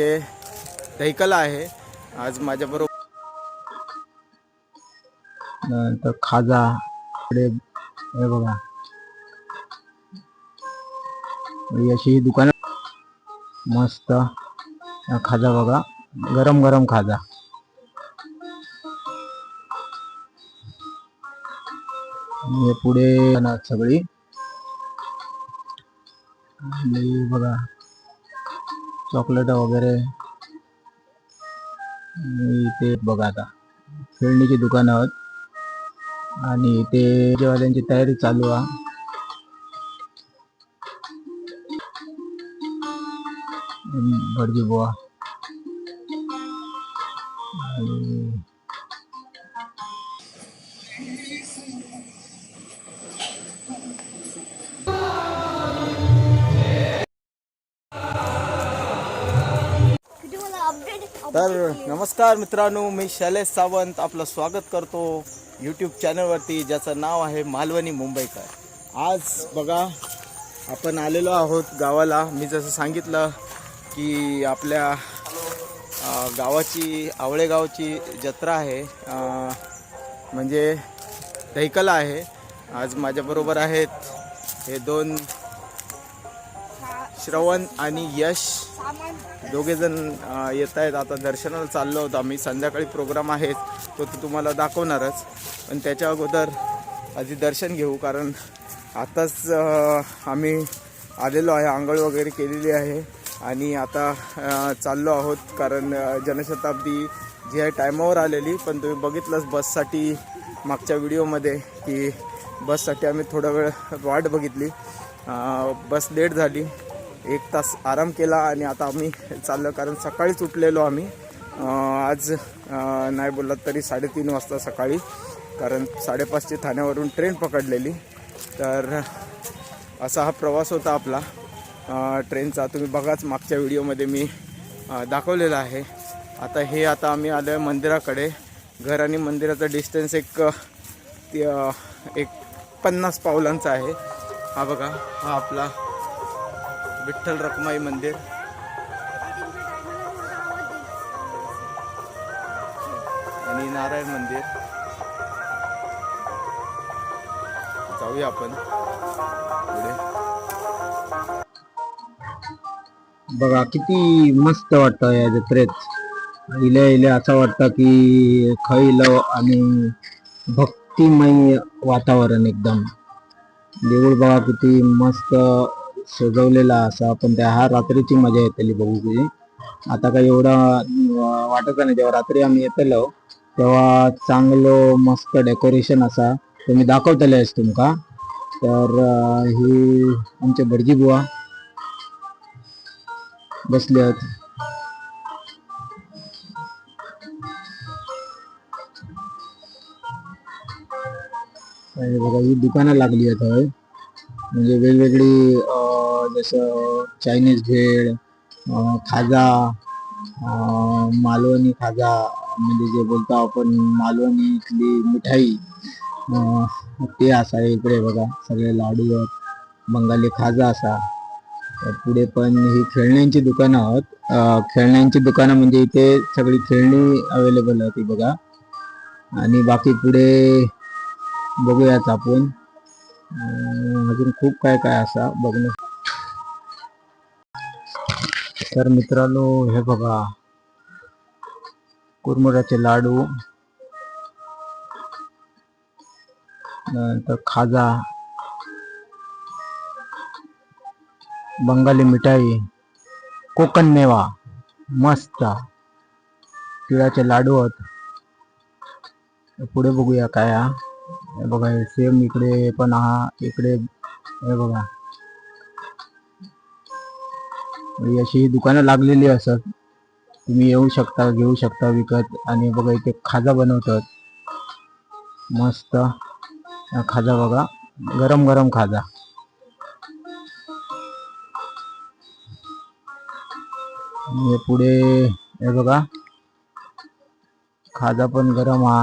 हे दहिकला आहे. आज माझ्याबरोबर नंतर खाजा हे बघा. ही अशी दुकानं मस्त. खाजा बघा. गरम गरम खाजा. पुढे ना सगळी बघा. चॉकलेट वगैरे. आणि इथे बघा आता खेळणीची दुकानं आहेत. आणि इथे जेवाल्यांची तयारी चालू आहे. भटजी बुवा. आणि तर नमस्कार मित्रांनो मी शैलेश सावंत आपलं स्वागत करतो यूट्यूब चॅनलवरती ज्याचं नाव आहे मालवणी मुंबईकर. आज बघा आपण आलेलो आहोत गावाला. मी जसं सांगितलं की आपल्या गावाची आवळेगावची जत्रा आहे. म्हणजे दहिकला आहे. आज माझ्याबरोबर आहेत हे दोन श्रवण आणि यश दोघे जण येत आहेत आता दर्शनाला चाललो होतो आम्ही. संध्याकाळी प्रोग्राम आहे तो तो तुम्हाला दाखवणारच. पण त्याच्या अगोदर आधी दर्शन घेऊ. कारण आताच आम्ही आलेलो आहे. आंघोळ वगैरे केलेली आहे. आणि आता चाललो आहोत. कारण जनशताब्दी जी आहे टायमावर आलेली. पण तुम्ही बघितलंच बससाठी मागच्या व्हिडिओमध्ये की बससाठी आम्ही थोडा वेळ वाट बघितली. बस लेट झाली. एक तास आराम केला आणि आता आम्ही चाललो कारण सकाळीच उठलेलो आम्ही. आज नाही बोललात तरी साडेतीन वाजता सकाळी कारण साडेपाचची ठाण्यावरून ट्रेन पकडलेली. तर असा हा प्रवास होता आपला. ट्रेनचा तुम्ही बघाच मागच्या व्हिडिओमध्ये मी दाखवलेला आहे. आता हे आता आम्ही आलो आहे मंदिराकडे. घर आणि मंदिराचा डिस्टन्स एक एक पन्नास पावलांचा आहे. हा बघा हा आपला विठ्ठल रखमाई मंदिर. आणि नारायण मंदिर. जाऊया आपण पुढे. बघा किती मस्त वाटतं या जत्रेत. इल्या इल्या असं वाटतं की खैल आणि भक्तिमय वातावरण एकदम. देऊळ बघा किती मस्त सजवलेला असा पण त्या हा रात्रीची मजा येतली बघू तुझी आता काही एवढा वाटत नाही जेव्हा रात्री आम्ही येतलो तेव्हा चांगलं मस्त डेकोरेशन असा तुम्ही दाखवतले आहेस तुमका. तर ही आमचे भटजी बुवा बसले आहेत. बघा ही दुकानं लागली आहेत हय. म्हणजे वेगवेगळी जसं चायनीज भेळ खाजा मालवणी खाजा म्हणजे जे बोलतो आपण मालवणी इथली मिठाई ते असा इकडे बघा सगळे लाडू आहेत बंगाली खाजा असा. तर पुढे पण ही खेळण्यांची दुकानं आहोत. खेळण्यांची दुकानं म्हणजे इथे सगळी खेळणी अवेलेबल होती बघा. आणि बाकी पुढे बघूयात आपण. अजून खूप काय काय असा बघणं. तर मित्रांनो हे बघा. कुरमुराचे लाडू. नंतर खाजा. बंगाली मिठाई. कोकण मेवा. मस्त. तिळाचे लाडू आहेत. पुढे बघूया काय हे बघा हे सेम इकडे पण हा इकडे. हे बघा. ही अशी दुकानं लागलेली असत तुम्ही येऊ शकता घेऊ शकता विकत. आणि बघा इथे खाजा बनवतात. मस्त. खाजा बघा. गरम गरम खाजा. पुढे हे बघा. खाजा पण गरम हा.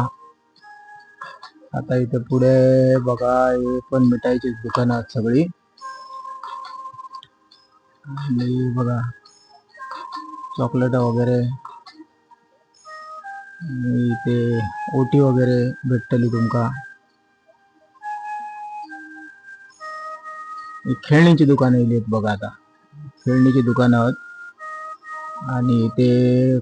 आता इथे पुढे बघा हे पण मिठाईची दुकान आहेत सगळी. आणि बघा चॉकलेट वगैरे. आणि इथे ओटी वगैरे भेटतली तुमका. खेळणीची दुकानं येली आहेत बघा आता. खेळणीची दुकानं आहेत. आणि इथे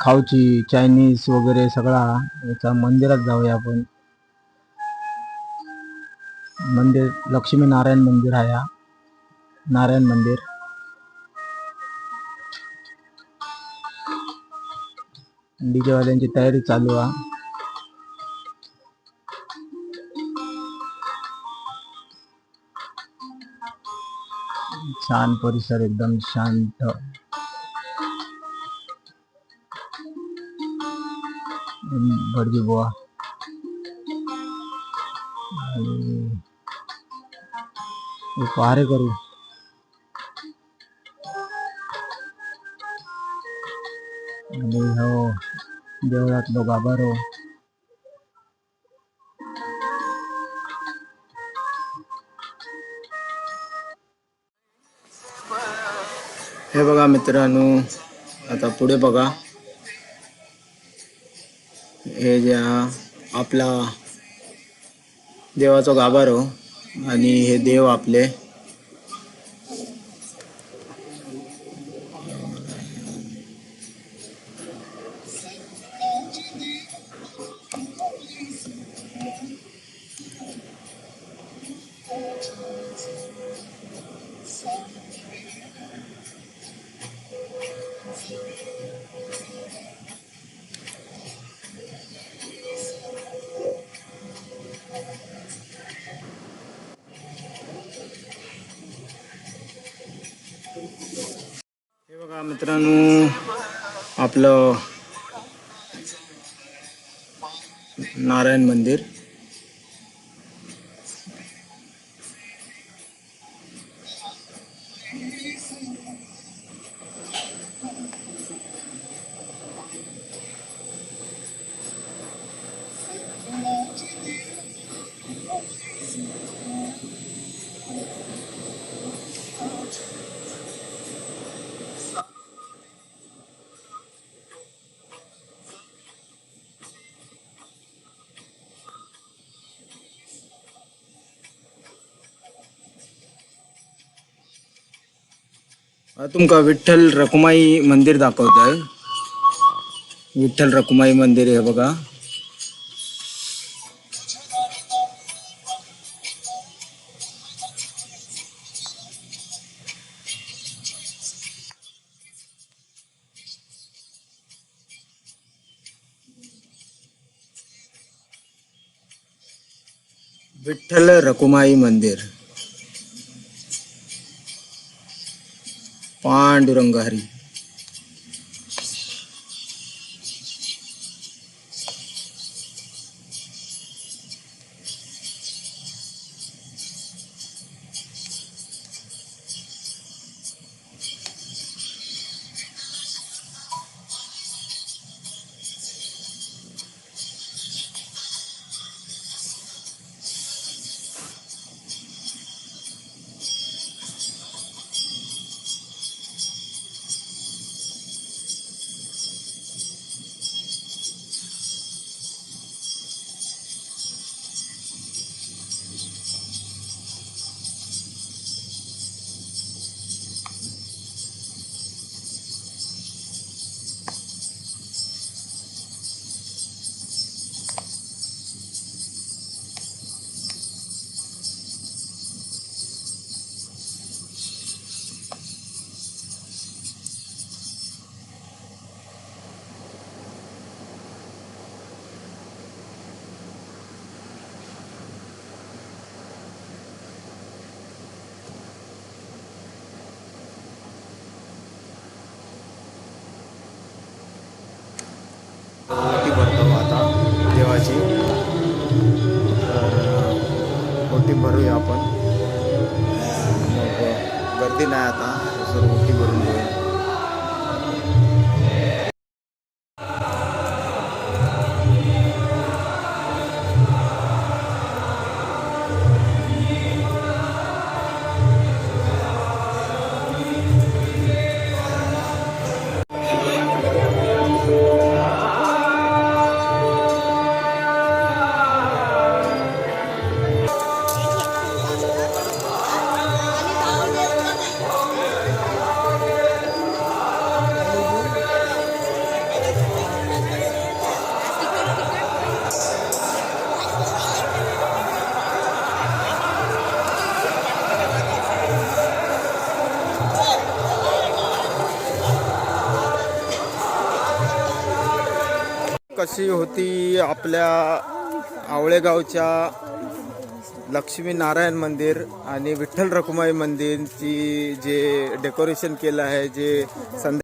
खाऊची चायनीज वगैरे सगळा याचा मंदिरात जाऊया आपण. मंदिर लक्ष्मी नारायण मंदिर आहे हा. नारायण मंदिर. डीजेवाल्यांची तयारी चालू आहे छान परिसर एकदम शांत. भटजी बुवा. आणि पारे करू. आणि हो देवळातलो गाभारो हो. हे. बघा मित्रांनो आता पुढे बघा. हे जे आपला देवाचा गाभारो हो. आणि हे देव आपले मित्रांनो आपलं नारायण मंदिर. तुमका विठ्ठल रखुमाई मंदिर दाखवत आहे विठ्ठल रखुमाई मंदिर हे बघा. विठ्ठल रखुमाई मंदिर. पांडुरंग हरी। ओटी भरूया आपण. मग गर्दी नाही आता सर्व ओटी भरून घेऊया. कशी होती आपल्या आवळेगावच्या लक्ष्मी नारायण मंदिर आणि विठ्ठल रखुमाई मंदिरची जे डेकोरेशन केलं आहे जे संध्या